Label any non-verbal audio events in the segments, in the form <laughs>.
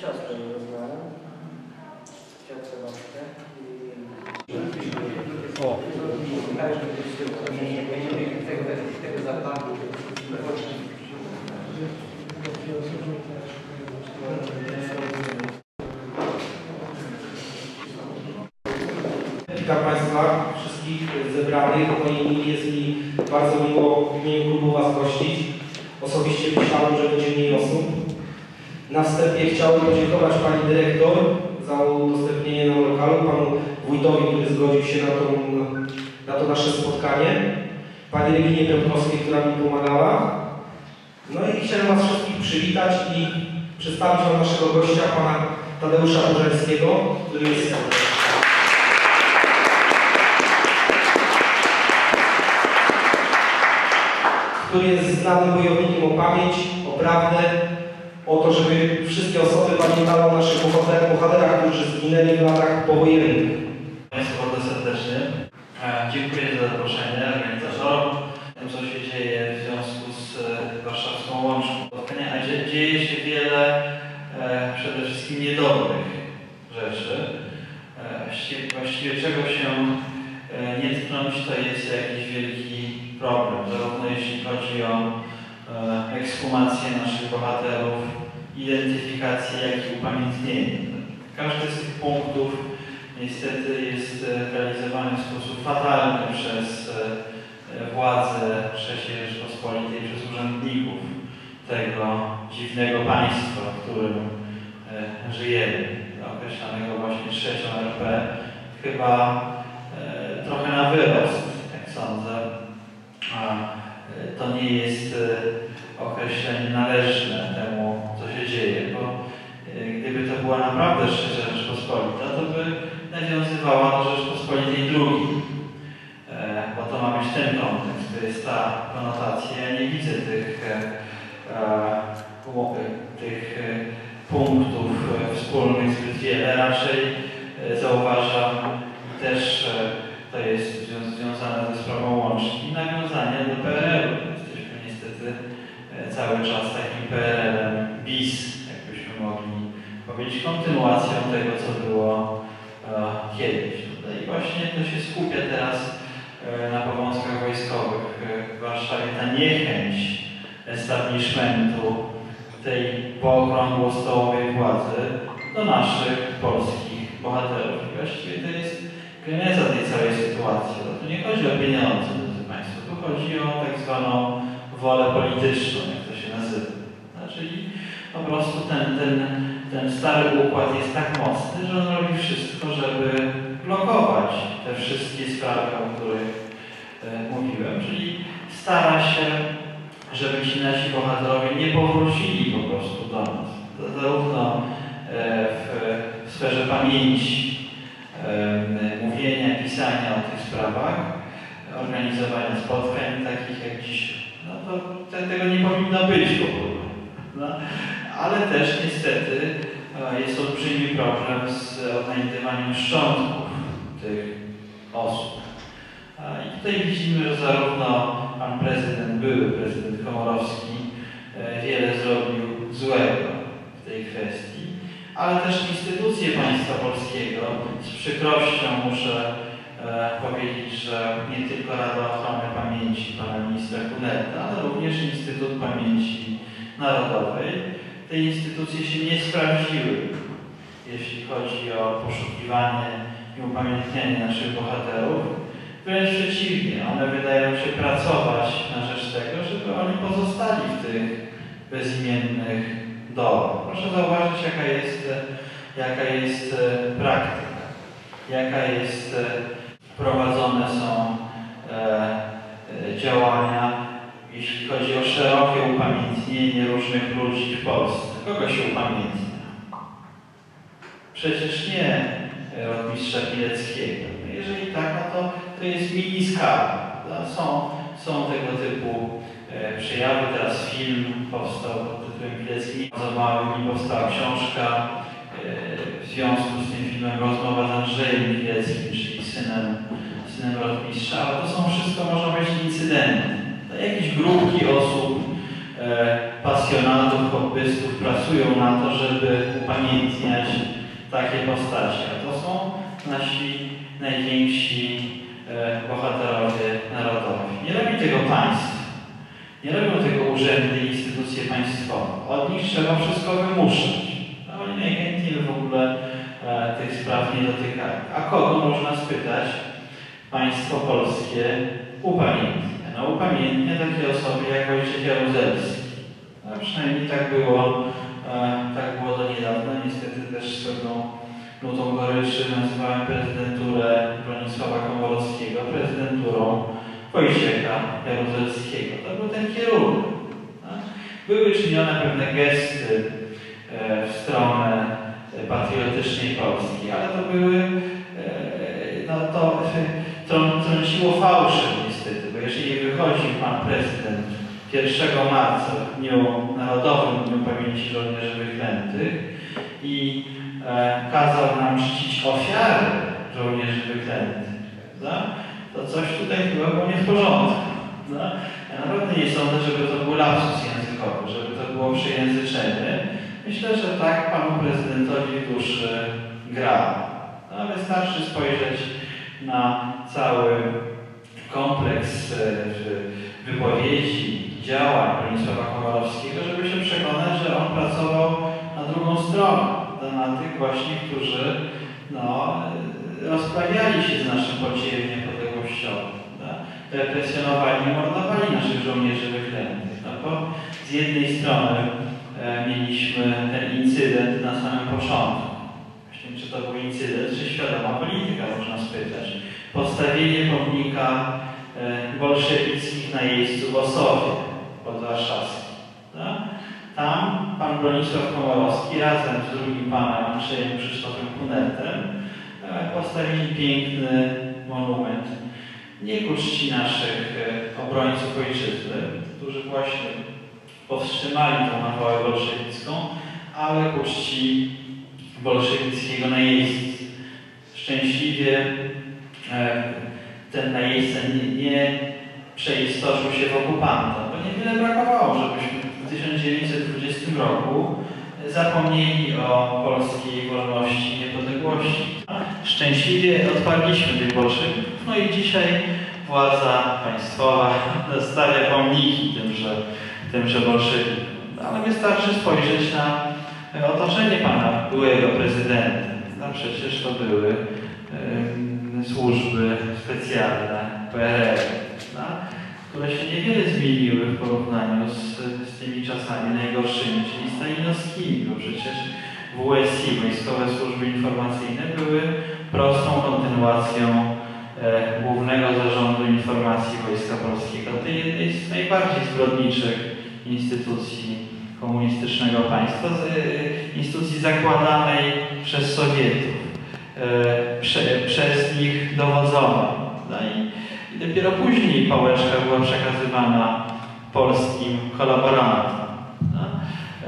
siostrę rozmawiam. Siostrę babkę. O, Tego, tego zapachu. Witam Państwa wszystkich zebranych. Jest mi bardzo miło w imieniu klubu Was gościć. Osobiście myślałem, że będzie mniej osób. Na wstępie chciałbym podziękować Pani Dyrektor za udostępnienie nam lokalu, Panu Wójtowi, który zgodził się na, tą, na to nasze spotkanie, Pani Reginie Piotrowskiej, która mi pomagała. No i chciałem Was wszystkich przywitać i przedstawić Wam naszego gościa, Pana Tadeusza Bożelskiego, który jest który jest znanym bojownikiem o pamięć, o prawdę, o to, żeby wszystkie osoby pamiętały o naszych bohaterach, którzy zginęli w latach powojennych. Państwu bardzo serdecznie. E, Dziękuję za zaproszenie organizatorom. Tym, co się dzieje w związku z e, warszawską łączką a dzie- dzieje się wiele e, przede wszystkim niedobrych rzeczy. Właściwie, czego się nie tknąć, to jest jakiś wielki problem, zarówno jeśli chodzi o ekshumację naszych bohaterów, identyfikację, jak i upamiętnienie. Każdy z tych punktów niestety jest e, realizowany w sposób fatalny przez e, e, władze III Rzeczpospolitej, przez urzędników tego dziwnego państwa, w którym e, żyjemy, określanego właśnie trzecią RP, chyba e, trochę na wyrost, jak sądzę. E, to nie jest e, określenie należne temu, co się dzieje, bo e, gdyby to była naprawdę trzecia Rzeczpospolita, to by nawiązywała do Rzeczpospolitej. E, bo to ma być ten kontekst, to jest ta konotacja. Ja nie widzę tych, tych punktów wspólnych zbyt wiele. Raczej zauważam też to jest zwią- związane ze sprawą łączki, nawiązanie do PRL-u. Jesteśmy niestety e, cały czas takim PRL-em bis, jakbyśmy mogli powiedzieć, kontynuacją tego, co było e, kiedyś. No i właśnie to się skupia teraz e, na powązkach wojskowych e, w Warszawie. Ta niechęć establishmentu tej pookrągłostołowej władzy do naszych polskich bohaterów. I właściwie to jest geneza tej całej sytuacji. Bo tu nie chodzi o pieniądze, drodzy Państwo, tu chodzi o tak zwaną wolę polityczną, jak to się nazywa. No, czyli po prostu ten, ten, ten stary układ jest tak mocny, że on robi wszystko, żeby blokować te wszystkie sprawy, o których e, mówiłem. Czyli stara się, żeby ci nasi bohaterowie nie powrócili po prostu do nas. Zarówno e, w sferze pamięci, e, pisania o tych sprawach, organizowania spotkań takich jak dziś. No to te, tego nie powinno być w ogóle. No, ale też niestety e, jest olbrzymi problem z odnajdywaniem szczątków tych osób. E, I tutaj widzimy, że zarówno pan prezydent, były prezydent Komorowski e, wiele zrobił złego w tej kwestii, ale też instytucje państwa polskiego z przykrością muszę powiedzieć, że nie tylko Rada Ochrony Pamięci pana ministra Kuneta, ale również Instytut Pamięci Narodowej. Te instytucje się nie sprawdziły, jeśli chodzi o poszukiwanie i upamiętnianie naszych bohaterów. Wręcz przeciwnie, one wydają się pracować na rzecz tego, żeby oni pozostali w tych bezimiennych dołach. Proszę zauważyć, jaka jest, e, jaka jest e, praktyka, jaka jest e, prowadzone są e, e, działania, jeśli chodzi o szerokie upamiętnienie różnych ludzi w Polsce. Kogo się upamiętnia? Przecież nie e, rotmistrza Pileckiego. No jeżeli tak, no to, to jest mini skala. prawda? Są, są tego typu e, przejawy. Teraz film powstał pod tytułem Pilecki. Za małymi powstała książka e, w związku z tym filmem Rozmowa z Andrzejem Pileckim, synem, synem rotmistrza. Ale to są wszystko, można powiedzieć, incydenty. Jakieś grupki osób e, pasjonatów, hobbystów pracują na to, żeby upamiętniać takie postacie. A to są nasi najwięksi e, bohaterowie narodowi. Nie robi tego państw. Nie robią tego urzędy instytucje państwowe. Od nich trzeba wszystko wymuszać. A oni najchętniej w ogóle tych spraw nie dotykali. A kogo można spytać? Państwo polskie upamiętnia. No upamiętnia takie osoby jak Wojciech Jaruzelski. A przynajmniej tak było, e, tak było do niedawna. Niestety też z pewną nutą goryczy nazywałem prezydenturę Bronisława Komorowskiego prezydenturą Wojciecha Jaruzelskiego. To był ten kierunek. tak? Były czynione pewne gesty e, w stronę e, patriotycznej Polski, ale to były, e, no to trą- trąciło fałszem niestety, bo jeżeli wychodził pan prezydent 1 marca w Dniu Narodowym Dniu Pamięci Żołnierzy Wyklętych i e, kazał nam czcić ofiary żołnierzy wyklętych, prawda? to coś tutaj było nie w porządku. prawda? Ja naprawdę nie sądzę, żeby to był lapsus językowy, żeby to było przejęzyczenie. Myślę, że tak panu prezydentowi w duszy gra. No, wystarczy spojrzeć na cały kompleks e, wypowiedzi, działań Bronisława Komorowskiego, żeby się przekonać, że on pracował na drugą stronę, na tych właśnie, którzy no, rozprawiali się z naszym podziemiem niepodległościowym, da? represjonowali i mordowali naszych żołnierzy wyklętych. No bo z jednej strony e, mieliśmy ten incydent na samym początku. Właśnie, czy to był incydent, czy świadoma polityka, można spytać. Postawienie pomnika e, bolszewickich na jeźdźcu w Osowie pod Warszawskim. Da? Tam pan Bronisław Komorowski razem z drugim panem Andrzejem Krzysztofem Kunetem e, postawili piękny monument nie ku czci naszych e, obrońców ojczyzny, którzy właśnie powstrzymali tą nawałę bolszewicką, ale ku czci bolszewickiego najeźdźcy. Szczęśliwie e, ten najeźdźca nie, nie przeistoczył się w okupanta, bo niewiele brakowało, żebyśmy w 1920 roku zapomnieli o polskiej wolności i niepodległości. Szczęśliwie odparliśmy tych bolszewików, no i dzisiaj władza państwowa <laughs> stawia pomniki tymże, tymże bolszewikom. Ale wystarczy spojrzeć na otoczenie pana byłego prezydenta. No przecież to były em, służby specjalne PRL, no, które się niewiele zmieniły w porównaniu z, z tymi czasami najgorszymi, czyli stalinowskimi, bo przecież WSI, Wojskowe Służby Informacyjne, były prostą kontynuacją e, Głównego Zarządu Informacji Wojska Polskiego, tej jednej z najbardziej zbrodniczych instytucji komunistycznego państwa, z, e, instytucji zakładanej przez Sowietów, e, prze, przez nich dowodzonej. No i, i dopiero później pałeczka była przekazywana polskim kolaborantom. No?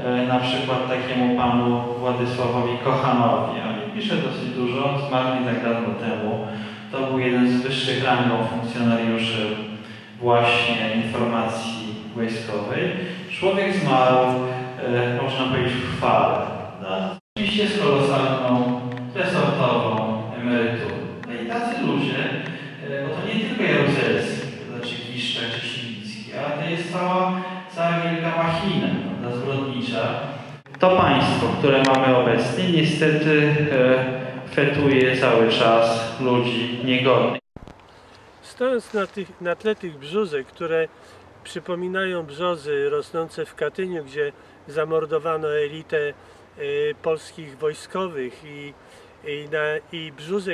E, na przykład takiemu panu Władysławowi Kochanowi. On pisze dosyć dużo, zmarł nie tak dawno temu. To był jeden z wyższych rangą funkcjonariuszy właśnie informacji wojskowej. Człowiek zmarł, e, można powiedzieć, w chwale. No, oczywiście z kolosalną, resortową emeryturą. No i tacy ludzie, e, bo to nie tylko Jaruzelski, to znaczy Kiszczak czy Siwicki, ale to jest cała, cała wielka machina prawda, zbrodnicza. To państwo, które mamy obecnie, niestety e, fetuje cały czas ludzi niegodnych. Stojąc na, tych, na tle tych brzózek, które przypominają brzozy rosnące w Katyniu, gdzie zamordowano elitę y, polskich wojskowych i, i, na, i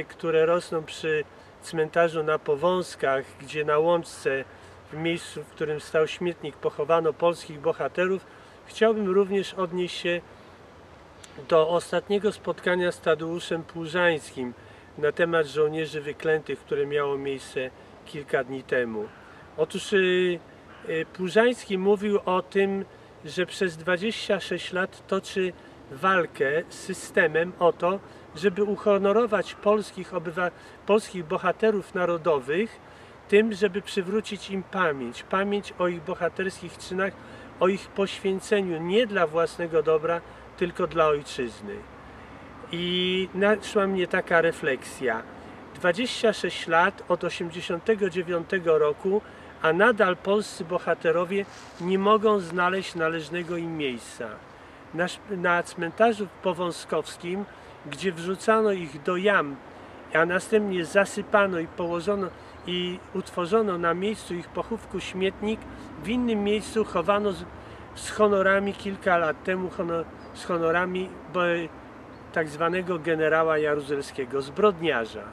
które rosną przy cmentarzu na Powązkach, gdzie na łączce, w miejscu, w którym stał śmietnik, pochowano polskich bohaterów, chciałbym również odnieść się do ostatniego spotkania z Tadeuszem Płużańskim na temat żołnierzy wyklętych, które miało miejsce kilka dni temu. Otóż y, Płużański mówił o tym, że przez 26 lat toczy walkę z systemem o to, żeby uhonorować polskich, polskich bohaterów narodowych tym, żeby przywrócić im pamięć, pamięć o ich bohaterskich czynach, o ich poświęceniu nie dla własnego dobra, tylko dla ojczyzny. I naszła mnie taka refleksja. 26 lat od 89 roku, a nadal polscy bohaterowie nie mogą znaleźć należnego im miejsca. Na, na cmentarzu powązkowskim, gdzie wrzucano ich do jam, a następnie zasypano i położono i utworzono na miejscu ich pochówku śmietnik, w innym miejscu chowano z, z honorami kilka lat temu honor, z honorami bo, tak zwanego generała Jaruzelskiego, zbrodniarza.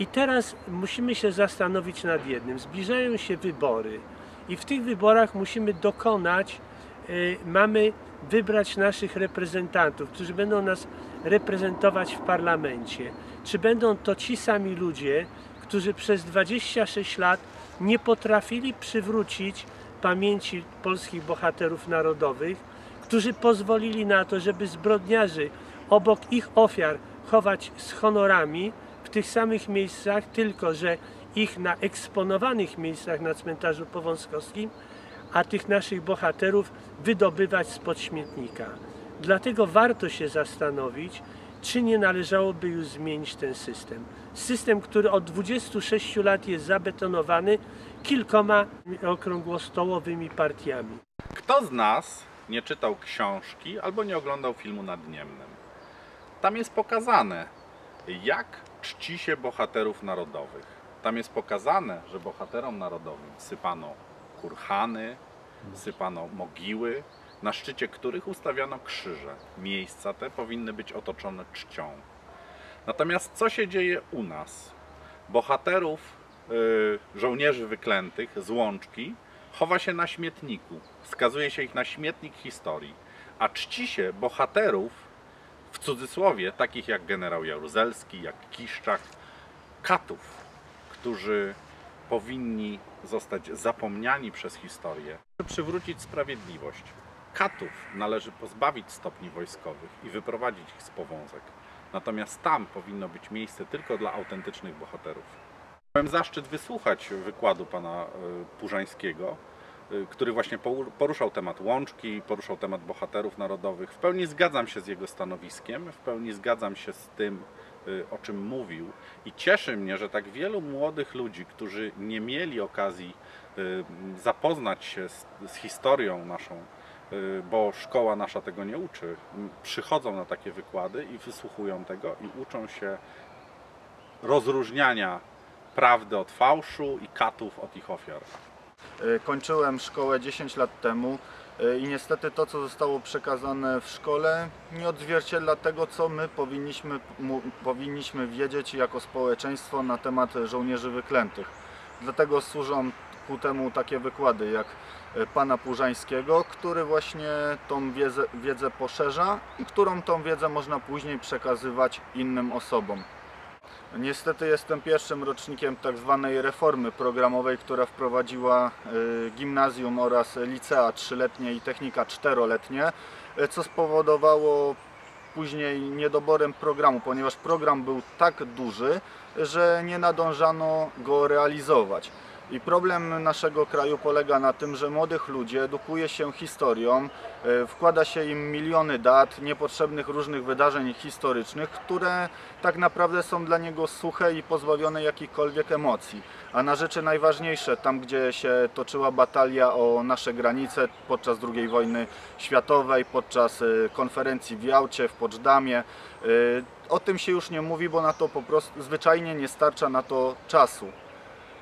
I teraz musimy się zastanowić nad jednym. Zbliżają się wybory i w tych wyborach musimy dokonać, y, mamy wybrać naszych reprezentantów, którzy będą nas reprezentować w parlamencie. Czy będą to ci sami ludzie, którzy przez 26 lat nie potrafili przywrócić pamięci polskich bohaterów narodowych, którzy pozwolili na to, żeby zbrodniarzy obok ich ofiar chować z honorami w tych samych miejscach, tylko że ich na eksponowanych miejscach na cmentarzu powązkowskim, a tych naszych bohaterów wydobywać spod śmietnika. Dlatego warto się zastanowić, czy nie należałoby już zmienić ten system. System, który od 26 lat jest zabetonowany kilkoma okrągłostołowymi partiami. Kto z nas nie czytał książki albo nie oglądał filmu nadniemnym? Tam jest pokazane, jak czci się bohaterów narodowych. Tam jest pokazane, że bohaterom narodowym sypano kurhany, sypano mogiły, na szczycie których ustawiano krzyże. Miejsca te powinny być otoczone czcią. Natomiast co się dzieje u nas? Bohaterów, y, żołnierzy wyklętych z łączki chowa się na śmietniku. Wskazuje się ich na śmietnik historii. A czci się bohaterów, w cudzysłowie, takich jak generał Jaruzelski, jak Kiszczak, katów, którzy powinni zostać zapomniani przez historię, przywrócić sprawiedliwość. Katów należy pozbawić stopni wojskowych i wyprowadzić ich z powązek. Natomiast tam powinno być miejsce tylko dla autentycznych bohaterów. Miałem zaszczyt wysłuchać wykładu pana y, Purzańskiego, który właśnie poruszał temat łączki, poruszał temat bohaterów narodowych. W pełni zgadzam się z jego stanowiskiem, w pełni zgadzam się z tym, y, o czym mówił i cieszy mnie, że tak wielu młodych ludzi, którzy nie mieli okazji y, zapoznać się z, z historią naszą, y, bo szkoła nasza tego nie uczy, przychodzą na takie wykłady i wysłuchują tego i uczą się rozróżniania prawdy od fałszu i katów od ich ofiar. Y, Kończyłem szkołę 10 lat temu y, i niestety to, co zostało przekazane w szkole, nie odzwierciedla tego, co my powinniśmy, powinniśmy wiedzieć jako społeczeństwo na temat żołnierzy wyklętych. Dlatego służą ku temu takie wykłady jak y, pana Purzańskiego, który właśnie tą wiedzę, wiedzę poszerza i którą tą wiedzę można później przekazywać innym osobom. Niestety jestem pierwszym rocznikiem tak zwanej reformy programowej, która wprowadziła y, gimnazjum oraz licea trzyletnie i technika czteroletnie, y, co spowodowało później niedoborem programu, ponieważ program był tak duży, że nie nadążano go realizować. I problem naszego kraju polega na tym, że młodych ludzi edukuje się historią, y, wkłada się im miliony dat, niepotrzebnych różnych wydarzeń historycznych, które tak naprawdę są dla niego suche i pozbawione jakichkolwiek emocji. A na rzeczy najważniejsze, tam gdzie się toczyła batalia o nasze granice podczas II wojny światowej, podczas y, konferencji w Jałcie, w Poczdamie, y, o tym się już nie mówi, bo na to po prostu zwyczajnie nie starcza na to czasu.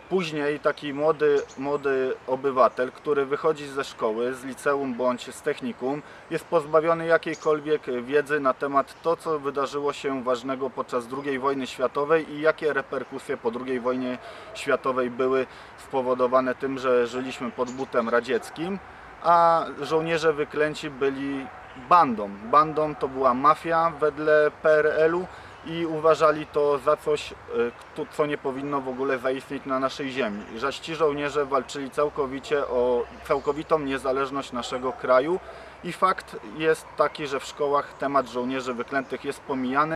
Później taki młody, młody obywatel, który wychodzi ze szkoły, z liceum bądź z technikum, jest pozbawiony jakiejkolwiek wiedzy na temat to, co wydarzyło się ważnego podczas II wojny światowej i jakie reperkusje po II wojnie światowej były spowodowane tym, że żyliśmy pod butem radzieckim, a żołnierze wyklęci byli bandą. Bandą to była mafia wedle PRL-u i uważali to za coś, kto- co nie powinno w ogóle zaistnieć na naszej ziemi. Zaś ci żołnierze walczyli całkowicie o całkowitą niezależność naszego kraju i fakt jest taki, że w szkołach temat żołnierzy wyklętych jest pomijany.